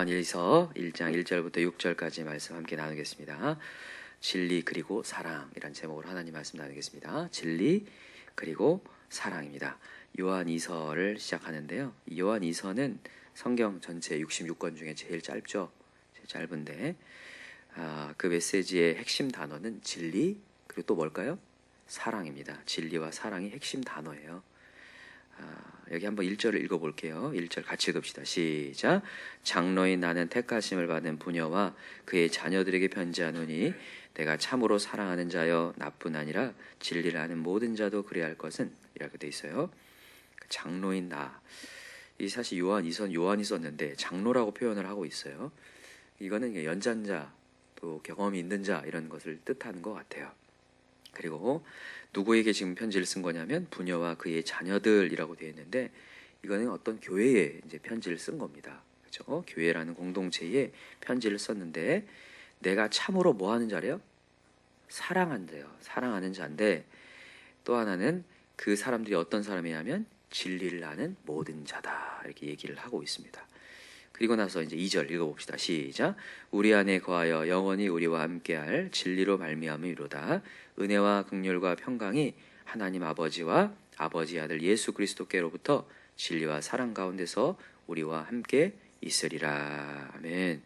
요한일서 1장 1절부터 6절까지 말씀 함께 나누겠습니다. 진리 그리고 사랑이란 제목으로 하나님 말씀 나누겠습니다. 진리 그리고 사랑입니다. 요한이서를 시작하는데요. 요한이서는 성경 전체 66권 중에 제일 짧죠. 제일 짧은데 아, 그 메시지의 핵심 단어는 진리 그리고 또 뭘까요? 사랑입니다. 진리와 사랑이 핵심 단어예요. 아, 여기 한번 1절을 읽어볼게요. 1절 같이 읽읍시다. 시작. 장로인 나는 택하심을 받은 부녀와 그의 자녀들에게 편지하노니 내가 참으로 사랑하는 자여 나뿐 아니라 진리를 아는 모든 자도 그래야 할 것은 이라고 돼 있어요. 장로인 나. 이 사실 요한 이선 요한이 썼는데 장로라고 표현을 하고 있어요. 이거는 연장자 또 경험이 있는 자 이런 것을 뜻하는 것 같아요. 그리고 누구에게 지금 편지를 쓴 거냐면 부녀와 그의 자녀들이라고 되어 있는데 이거는 어떤 교회에 이제 편지를 쓴 겁니다. 그렇죠? 교회라는 공동체에 편지를 썼는데 내가 참으로 뭐 하는 자래요? 사랑한 자요. 사랑하는 자인데 또 하나는 그 사람들이 어떤 사람이냐면 진리를 아는 모든 자다. 이렇게 얘기를 하고 있습니다. 그리고 나서 이제 2절 읽어봅시다. 시작. 우리 안에 거하여 영원히 우리와 함께할 진리로 말미암음이로다. 은혜와 극률과 평강이 하나님 아버지와 아버지 아들 예수 그리스도께로부터 진리와 사랑 가운데서 우리와 함께 있으리라. 아멘.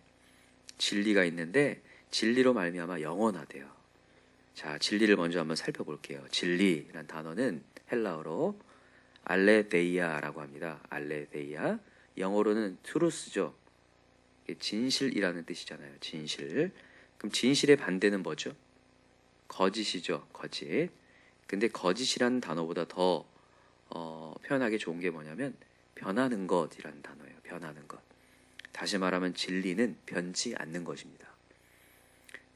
진리가 있는데 진리로 말미암아 영원하대요. 자, 진리를 먼저 한번 살펴볼게요. 진리란 단어는 헬라어로 알레데이아라고 합니다. 알레데이아. 영어로는 트루스죠. 진실이라는 뜻이잖아요. 진실. 그럼 진실의 반대는 뭐죠? 거짓이죠. 거짓. 근데 거짓이라는 단어보다 더 어, 표현하기 좋은 게 뭐냐면 변하는 것이라는 단어예요. 변하는 것. 다시 말하면 진리는 변치 않는 것입니다.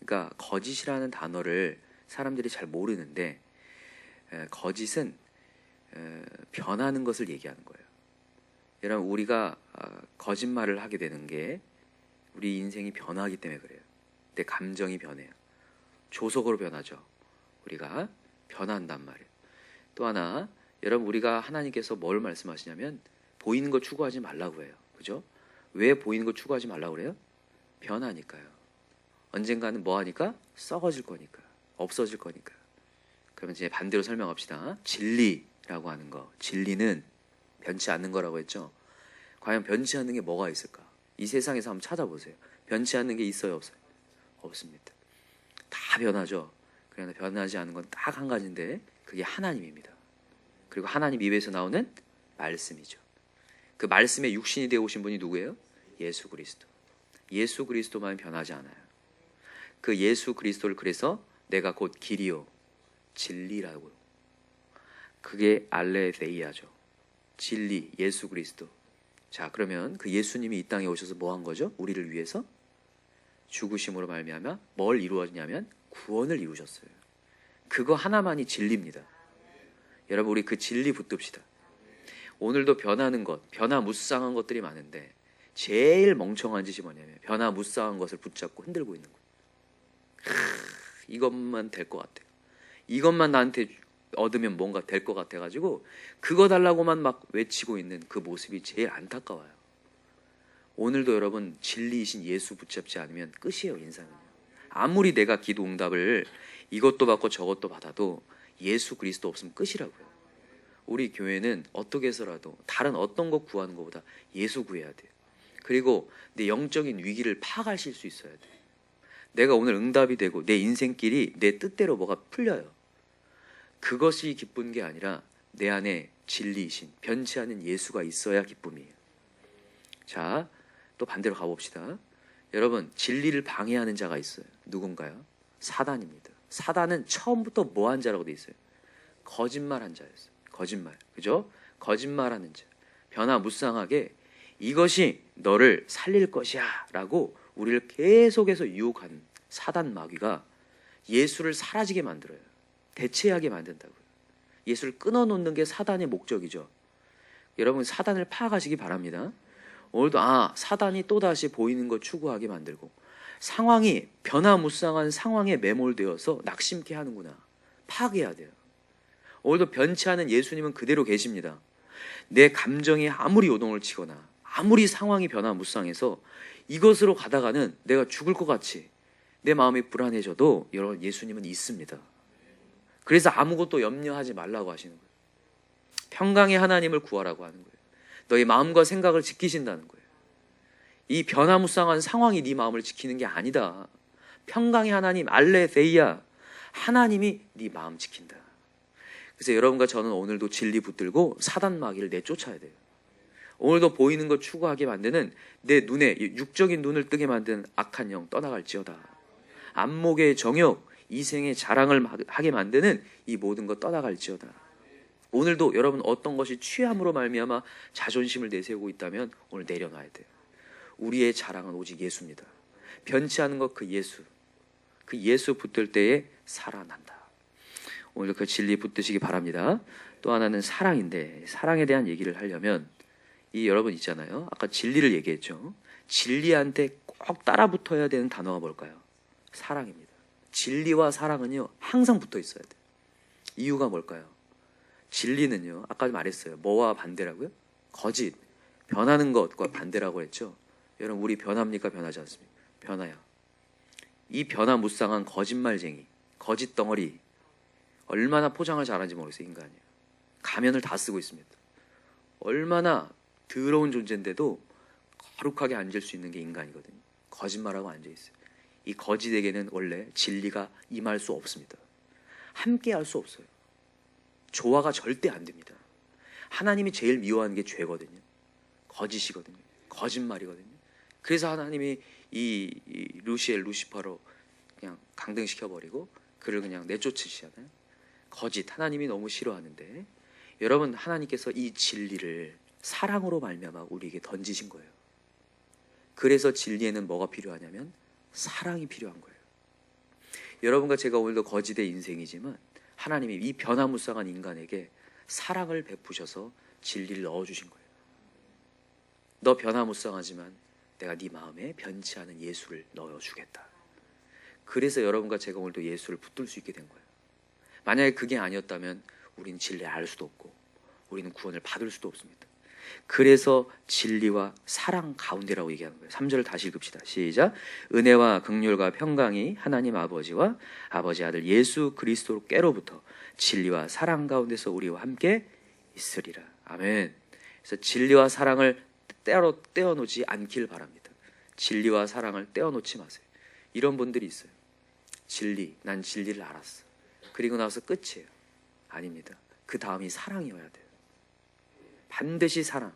그러니까 거짓이라는 단어를 사람들이 잘 모르는데 에, 거짓은 에, 변하는 것을 얘기하는 거예요. 여러분 우리가 어, 거짓말을 하게 되는 게 우리 인생이 변하기 때문에 그래요. 내 감정이 변해요. 조속으로 변하죠. 우리가 변한단 말이에요. 또 하나 여러분 우리가 하나님께서 뭘 말씀하시냐면 보이는 거 추구하지 말라고 해요. 그죠? 왜 보이는 거 추구하지 말라고 그래요? 변하니까요. 언젠가는 뭐 하니까 썩어질 거니까. 없어질 거니까. 그러면 이제 반대로 설명합시다. 진리라고 하는 거. 진리는 변치 않는 거라고 했죠. 과연 변치 않는 게 뭐가 있을까? 이 세상에서 한번 찾아보세요. 변치 않는 게 있어요, 없어요? 없습니다. 다 변하죠. 그러나 변하지 않은 건 딱 한 가지인데 그게 하나님입니다. 그리고 하나님 입에서 나오는 말씀이죠. 그 말씀에 육신이 되어 오신 분이 누구예요? 예수 그리스도. 예수 그리스도만 변하지 않아요. 그 예수 그리스도를 그래서 내가 곧 길이요 진리라고. 그게 알레데이아죠. 진리 예수 그리스도. 자, 그러면 그 예수님이 이 땅에 오셔서 뭐 한 거죠? 우리를 위해서 죽으심으로 말미암아 뭘 이루었냐면 구원을 이루셨어요. 그거 하나만이 진리입니다. 여러분 우리 그 진리 붙듭시다. 오늘도 변하는 것, 변화무쌍한 것들이 많은데 제일 멍청한 짓이 뭐냐면 변화무쌍한 것을 붙잡고 흔들고 있는 거예요. 이것만 될 것 같아요. 이것만 나한테 얻으면 뭔가 될 것 같아가지고 그거 달라고만 막 외치고 있는 그 모습이 제일 안타까워요. 오늘도 여러분 진리이신 예수 붙잡지 않으면 끝이에요 인생은. 아무리 내가 기도 응답을 이것도 받고 저것도 받아도 예수 그리스도 없으면 끝이라고요. 우리 교회는 어떻게 해서라도 다른 어떤 것 구하는 것보다 예수 구해야 돼요. 그리고 내 영적인 위기를 파악하실 수 있어야 돼. 내가 오늘 응답이 되고 내 인생길이 내 뜻대로 뭐가 풀려요. 그것이 기쁜 게 아니라 내 안에 진리이신 변치 않은 예수가 있어야 기쁨이에요. 자, 또 반대로 가봅시다. 여러분, 진리를 방해하는 자가 있어요. 누군가요? 사단입니다. 사단은 처음부터 뭐 한 자라고 돼 있어요? 거짓말한 자였어요. 거짓말. 그죠? 거짓말하는 자. 변화무쌍하게 이것이 너를 살릴 것이야 라고 우리를 계속해서 유혹하는 사단 마귀가 예수를 사라지게 만들어요. 대체하게 만든다고요. 예수를 끊어놓는 게 사단의 목적이죠. 여러분 사단을 파악하시기 바랍니다. 오늘도 아 사단이 또다시 보이는 것 추구하게 만들고 상황이 변화무쌍한 상황에 매몰되어서 낙심케 하는구나. 파악해야 돼요. 오늘도 변치 않은 예수님은 그대로 계십니다. 내 감정이 아무리 요동을 치거나 아무리 상황이 변화무쌍해서 이것으로 가다가는 내가 죽을 것 같이 내 마음이 불안해져도 여러분 예수님은 있습니다. 그래서 아무것도 염려하지 말라고 하시는 거예요. 평강의 하나님을 구하라고 하는 거예요. 너의 마음과 생각을 지키신다는 거예요. 이 변화무쌍한 상황이 네 마음을 지키는 게 아니다. 평강의 하나님 알레세이야 하나님이 네 마음 지킨다. 그래서 여러분과 저는 오늘도 진리 붙들고 사단 마귀를 내쫓아야 돼요. 오늘도 보이는 것 추구하게 만드는 내 눈에 육적인 눈을 뜨게 만드는 악한 영 떠나갈지어다. 안목의 정욕, 이생의 자랑을 하게 만드는 이 모든 것 떠나갈지어다. 오늘도 여러분 어떤 것이 취함으로 말미암아 자존심을 내세우고 있다면 오늘 내려놔야 돼요. 우리의 자랑은 오직 예수입니다. 변치 않은 것 그 예수. 그 예수 붙들 때에 살아난다. 오늘 그 진리 붙드시기 바랍니다. 또 하나는 사랑인데 사랑에 대한 얘기를 하려면 이 여러분 있잖아요. 아까 진리를 얘기했죠. 진리한테 꼭 따라 붙어야 되는 단어가 뭘까요? 사랑입니다. 진리와 사랑은요 항상 붙어 있어야 돼요. 이유가 뭘까요? 진리는요 아까 말했어요. 뭐와 반대라고요? 거짓, 변하는 것과 반대라고 했죠. 여러분 우리 변합니까 변하지 않습니까? 변화요. 이 변화무쌍한 거짓말쟁이, 거짓 덩어리 얼마나 포장을 잘하는지 모르겠어요 인간이. 가면을 다 쓰고 있습니다. 얼마나 더러운 존재인데도 거룩하게 앉을 수 있는 게 인간이거든요. 거짓말하고 앉아 있어요. 이 거짓에게는 원래 진리가 임할 수 없습니다. 함께 할 수 없어요. 조화가 절대 안 됩니다. 하나님이 제일 미워하는 게 죄거든요. 거짓이거든요. 거짓말이거든요. 그래서 하나님이 이, 이 루시엘 루시퍼로 그냥 강등시켜 버리고 그를 그냥 내쫓으시잖아요. 거짓 하나님이 너무 싫어하는데 여러분 하나님께서 이 진리를 사랑으로 말미암아 우리에게 던지신 거예요. 그래서 진리에는 뭐가 필요하냐면 사랑이 필요한 거예요. 여러분과 제가 오늘도 거짓의 인생이지만 하나님이 이 변화무쌍한 인간에게 사랑을 베푸셔서 진리를 넣어 주신 거예요. 너 변화무쌍하지만 내가 네 마음에 변치 않은 예수를 넣어 주겠다. 그래서 여러분과 제가 오늘도 예수를 붙들 수 있게 된 거예요. 만약에 그게 아니었다면 우리는 진리를 알 수도 없고 우리는 구원을 받을 수도 없습니다. 그래서 진리와 사랑 가운데라고 얘기하는 거예요. 3절을 다시 읽읍시다. 시작. 은혜와 극률과 평강이 하나님 아버지와 아버지 아들 예수 그리스도께로부터 진리와 사랑 가운데서 우리와 함께 있으리라. 아멘. 그래서 진리와 사랑을 떼어 떼어놓지 않길 바랍니다. 진리와 사랑을 떼어놓지 마세요. 이런 분들이 있어요. 진리, 난 진리를 알았어. 그리고 나서 끝이에요. 아닙니다. 그 다음이 사랑이어야 돼요. 반드시 사랑.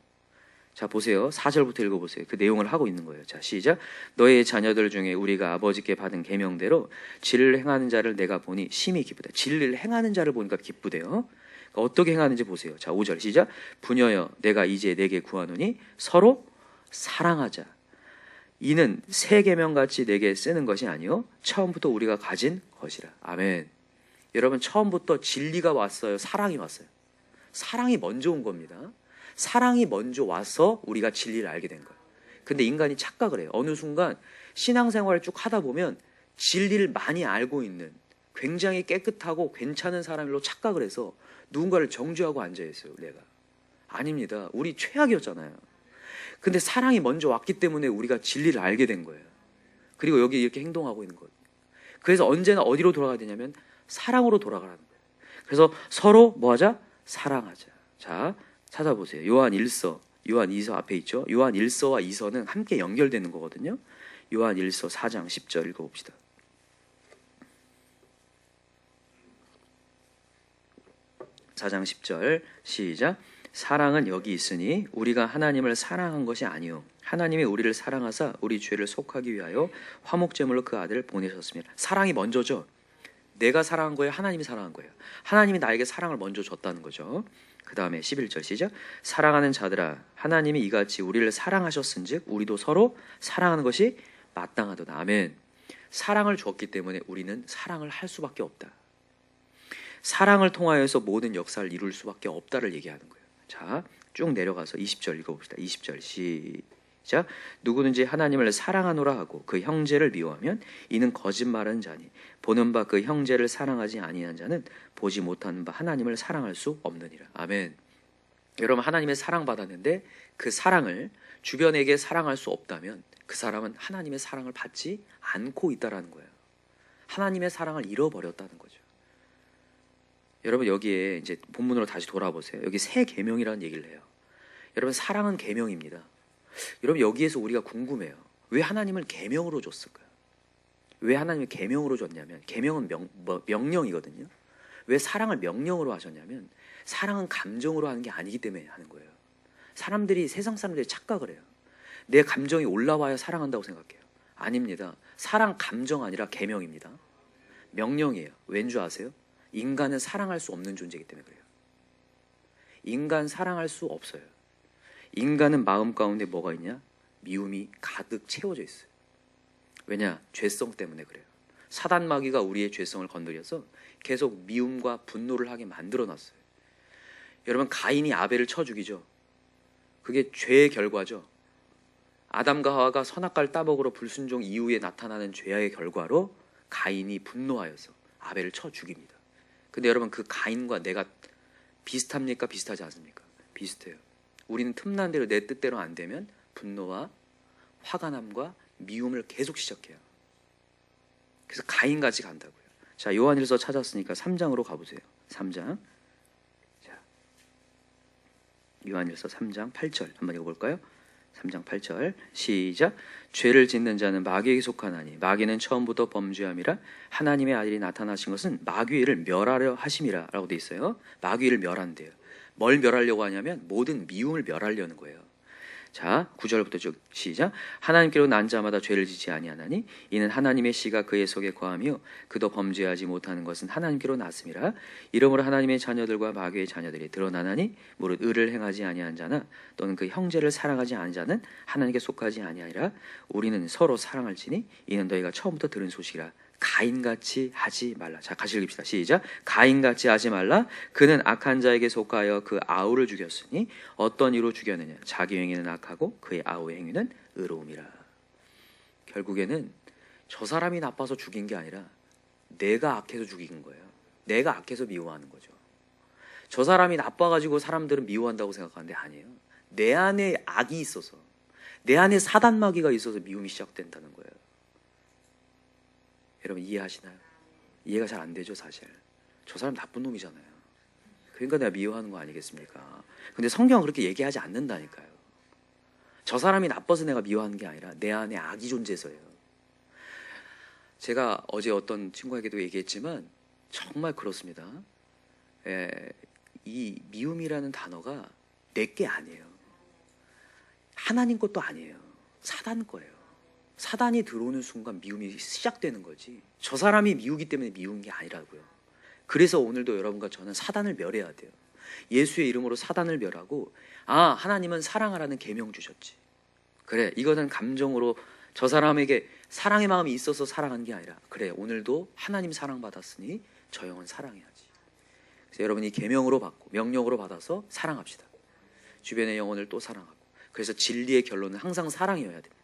자, 보세요. 4절부터 읽어보세요. 그 내용을 하고 있는 거예요. 자, 시작. 너의 자녀들 중에 우리가 아버지께 받은 계명대로 진리를 행하는 자를 내가 보니 심히 기쁘다. 진리를 행하는 자를 보니까 기쁘대요. 그러니까 어떻게 행하는지 보세요. 자, 5절 시작. 부녀여, 내가 이제 내게 구하노니 서로 사랑하자. 이는 새 계명 같이 내게 쓰는 것이 아니요 처음부터 우리가 가진 것이라. 아멘. 여러분 처음부터 진리가 왔어요. 사랑이 왔어요. 사랑이 먼저 온 겁니다. 사랑이 먼저 와서 우리가 진리를 알게 된 거예요. 근데 인간이 착각을 해요. 어느 순간 신앙생활을 쭉 하다 보면 진리를 많이 알고 있는 굉장히 깨끗하고 괜찮은 사람으로 착각을 해서 누군가를 정죄하고 앉아 있어요. 내가 아닙니다. 우리 최악이었잖아요. 근데 사랑이 먼저 왔기 때문에 우리가 진리를 알게 된 거예요. 그리고 여기 이렇게 행동하고 있는 거예요. 그래서 언제나 어디로 돌아가야 되냐면 사랑으로 돌아가라는 거예요. 그래서 서로 뭐 하자? 사랑하자. 자, 찾아보세요. 요한 1서, 요한 2서 앞에 있죠. 요한 1서와 2서는 함께 연결되는 거거든요. 요한 1서 4장 10절 읽어봅시다. 사장 10절 시작 사랑은 여기 있으니 우리가 하나님을 사랑한 것이 아니요 하나님이 우리를 사랑하사 우리 죄를 속하기 위하여 화목제물로 그 아들을 보내셨습니다. 사랑이 먼저죠. 내가 사랑한 거예요? 하나님이 사랑한 거예요? 하나님이 나에게 사랑을 먼저 줬다는 거죠. 그 다음에 11절 시작. 사랑하는 자들아, 하나님이 이같이 우리를 사랑하셨은즉 우리도 서로 사랑하는 것이 마땅하도다. 아멘. 사랑을 주었기 때문에 우리는 사랑을 할 수밖에 없다. 사랑을 통하여서 모든 역사를 이룰 수밖에 없다를 얘기하는 거예요. 자, 쭉 내려가서 20절 읽어봅시다. 20절 시작. 누구든지 하나님을 사랑하노라 하고 그 형제를 미워하면 이는 거짓말하는 자니 보는 바 그 형제를 사랑하지 아니한 자는 보지 못하는 바 하나님을 사랑할 수 없느니라. 아멘. 여러분 하나님의 사랑 받았는데 그 사랑을 주변에게 사랑할 수 없다면 그 사람은 하나님의 사랑을 받지 않고 있다라는 거예요. 하나님의 사랑을 잃어버렸다는 거죠. 여러분 여기에 이제 본문으로 다시 돌아보세요. 여기 새 계명이라는 얘기를 해요. 여러분 사랑은 계명입니다. 여러분 여기에서 우리가 궁금해요. 왜 하나님을 계명으로 줬을까요? 왜 하나님을 계명으로 줬냐면 계명은 명, 뭐, 명령이거든요. 왜 사랑을 명령으로 하셨냐면 사랑은 감정으로 하는 게 아니기 때문에 하는 거예요. 사람들이 세상 사람들이 착각을 해요. 내 감정이 올라와야 사랑한다고 생각해요. 아닙니다. 사랑 감정 아니라 계명입니다. 명령이에요. 왠 줄 아세요? 인간은 사랑할 수 없는 존재이기 때문에 그래요. 인간 사랑할 수 없어요. 인간은 마음 가운데 뭐가 있냐? 미움이 가득 채워져 있어요. 왜냐? 죄성 때문에 그래요. 사단 마귀가 우리의 죄성을 건드려서 계속 미움과 분노를 하게 만들어 놨어요. 여러분 가인이 아벨을 쳐 죽이죠. 그게 죄의 결과죠. 아담과 하와가 선악과를 따먹으러 불순종 이후에 나타나는 죄의 결과로 가인이 분노하여서 아벨을 쳐 죽입니다. 근데 여러분 그 가인과 내가 비슷합니까? 비슷하지 않습니까? 비슷해요. 우리는 틈난 대로 내 뜻대로 안 되면 분노와 화가 남과 미움을 계속 시작해요. 그래서 가인같이 간다고요. 자, 요한일서 찾았으니까 3장으로 가보세요. 3장. 자, 요한일서 3장 8절 한번 읽어볼까요? 3장 8절 시작 죄를 짓는 자는 마귀에게 속하나니 마귀는 처음부터 범죄함이라 하나님의 아들이 나타나신 것은 마귀를 멸하려 하심이라라고 돼 있어요. 마귀를 멸한대요. 뭘 멸하려고 하냐면 모든 미움을 멸하려는 거예요. 자, 9절부터 쭉 시작. 하나님께로 난 자마다 죄를 짓지 아니하나니 이는 하나님의 씨가 그의 속에 거하며 그도 범죄하지 못하는 것은 하나님께로 났음이라. 이러므로 하나님의 자녀들과 마귀의 자녀들이 드러나나니 무릇 의를 행하지 아니한 자나 또는 그 형제를 사랑하지 않은 자는 하나님께 속하지 아니하리라. 우리는 서로 사랑할지니 이는 너희가 처음부터 들은 소식이라. 가인같이 하지 말라. 자, 같이 읽읍시다. 시작. 가인같이 하지 말라. 그는 악한 자에게 속하여 그 아우를 죽였으니 어떤 이로 죽였느냐? 자기 행위는 악하고 그의 아우의 행위는 의로움이라. 결국에는 저 사람이 나빠서 죽인 게 아니라 내가 악해서 죽인 거예요. 내가 악해서 미워하는 거죠. 저 사람이 나빠가지고 사람들은 미워한다고 생각하는데 아니에요. 내 안에 악이 있어서 내 안에 사단마귀가 있어서 미움이 시작된다는 거예요. 여러분 이해하시나요? 이해가 잘 안 되죠, 사실. 저 사람 나쁜 놈이잖아요. 그러니까 내가 미워하는 거 아니겠습니까? 근데 성경은 그렇게 얘기하지 않는다니까요. 저 사람이 나빠서 내가 미워하는 게 아니라 내 안에 악이 존재해서예요. 제가 어제 어떤 친구에게도 얘기했지만 정말 그렇습니다. 에, 이 미움이라는 단어가 내 게 아니에요. 하나님 것도 아니에요. 사단 거예요. 사단이 들어오는 순간 미움이 시작되는 거지. 저 사람이 미우기 때문에 미운 게 아니라고요. 그래서 오늘도 여러분과 저는 사단을 멸해야 돼요. 예수의 이름으로 사단을 멸하고 아 하나님은 사랑하라는 계명 주셨지. 그래 이거는 감정으로 저 사람에게 사랑의 마음이 있어서 사랑한 게 아니라 그래 오늘도 하나님 사랑 받았으니 저 영은 사랑해야지. 그래서 여러분이 계명으로 받고 명령으로 받아서 사랑합시다. 주변의 영혼을 또 사랑하고 그래서 진리의 결론은 항상 사랑이어야 됩니다.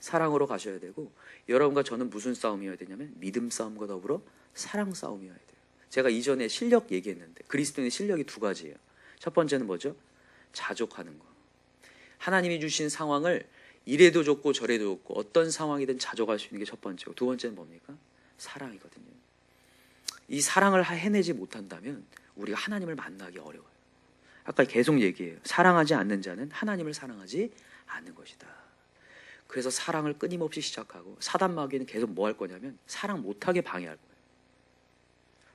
사랑으로 가셔야 되고 여러분과 저는 무슨 싸움이어야 되냐면 믿음 싸움과 더불어 사랑 싸움이어야 돼요. 제가 이전에 실력 얘기했는데 그리스도인의 실력이 두 가지예요. 첫 번째는 뭐죠? 자족하는 거. 하나님이 주신 상황을 이래도 좋고 저래도 좋고 어떤 상황이든 자족할 수 있는 게 첫 번째고 두 번째는 뭡니까? 사랑이거든요. 이 사랑을 해내지 못한다면 우리가 하나님을 만나기 어려워요. 아까 계속 얘기해요. 사랑하지 않는 자는 하나님을 사랑하지 않는 것이다. 그래서 사랑을 끊임없이 시작하고 사단 마귀는 계속 뭐 할 거냐면 사랑 못하게 방해할 거예요.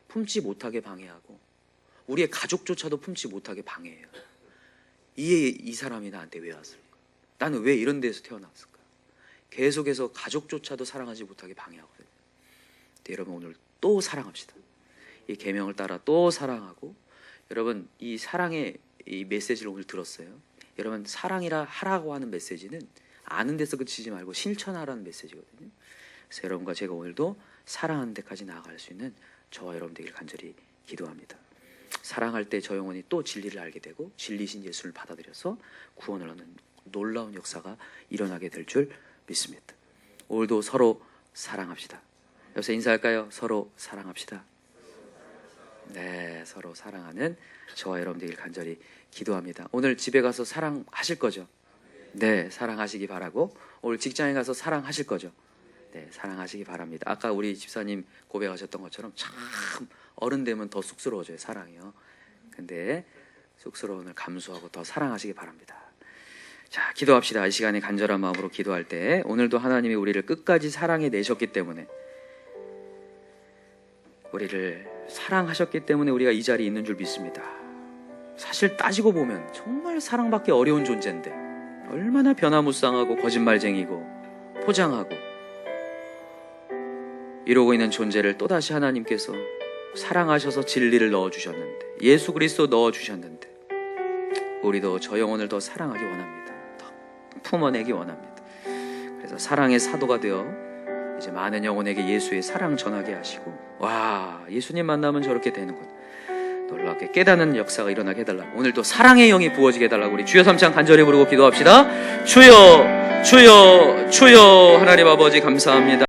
품지 못하게 방해하고 우리의 가족조차도 품지 못하게 방해해요. 이, 이 사람이 나한테 왜 왔을까? 나는 왜 이런 데서 태어났을까? 계속해서 가족조차도 사랑하지 못하게 방해하거든요. 여러분 오늘 또 사랑합시다. 이 계명을 따라 또 사랑하고 여러분 이 사랑의 이 메시지를 오늘 들었어요. 여러분 사랑이라 하라고 하는 메시지는 아는 데서 그치지 말고 실천하라는 메시지거든요. 그래서 여러분과 제가 오늘도 사랑하는 데까지 나아갈 수 있는 저와 여러분 되기를 간절히 기도합니다. 사랑할 때 저 영혼이 또 진리를 알게 되고 진리신 예수를 받아들여서 구원을 얻는 놀라운 역사가 일어나게 될 줄 믿습니다. 오늘도 서로 사랑합시다. 여기서 인사할까요? 서로 사랑합시다. 네, 서로 사랑하는 저와 여러분 되길 간절히 기도합니다. 오늘 집에 가서 사랑하실 거죠? 네, 사랑하시기 바라고 오늘 직장에 가서 사랑하실 거죠? 네, 사랑하시기 바랍니다. 아까 우리 집사님 고백하셨던 것처럼 참 어른 되면 더 쑥스러워져요, 사랑이요. 근데 쑥스러움을 감수하고 더 사랑하시기 바랍니다. 자, 기도합시다. 이 시간에 간절한 마음으로 기도할 때 오늘도 하나님이 우리를 끝까지 사랑해 내셨기 때문에 우리를 사랑하셨기 때문에 우리가 이 자리에 있는 줄 믿습니다. 사실 따지고 보면 정말 사랑받기 어려운 존재인데 얼마나 변화무쌍하고 거짓말쟁이고 포장하고 이러고 있는 존재를 또다시 하나님께서 사랑하셔서 진리를 넣어 주셨는데 예수 그리스도 넣어 주셨는데 우리도 저 영혼을 더 사랑하기 원합니다. 더 품어내기 원합니다. 그래서 사랑의 사도가 되어 이제 많은 영혼에게 예수의 사랑 전하게 하시고 와 예수님 만나면 저렇게 되는군. 놀랍게 깨닫는 역사가 일어나게 해달라. 오늘도 사랑의 영이 부어지게 해달라고 우리 주여 삼창 간절히 부르고 기도합시다. 주여, 주여, 주여 하나님 아버지 감사합니다.